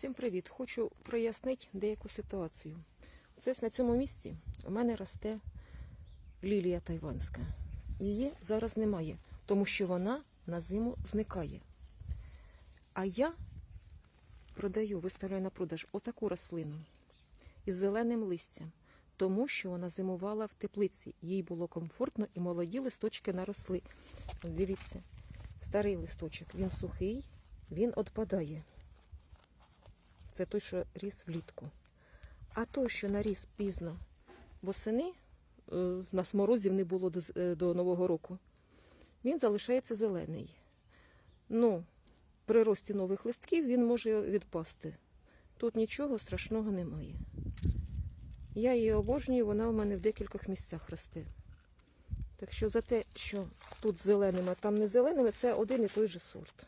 Всім привіт! Хочу прояснити деяку ситуацію. Ось на цьому місці у мене росте лілія тайванська. Її зараз немає, тому що вона на зиму зникає. А я продаю, виставляю на продаж отаку рослину із зеленим листям, тому що вона зимувала в теплиці. Їй було комфортно і молоді листочки наросли. Дивіться, старий листочок, він сухий, він відпадає. Це той, що ріс влітку. А той, що наріс пізно восени, е, в нас морозів не було до, е, до Нового року, він залишається зелений. Ну, при рості нових листків він може відпасти. Тут нічого страшного немає. Я її обожнюю, вона у мене в декількох місцях росте. Так що за те, що тут зеленим, а там не зеленим, це один і той же сорт.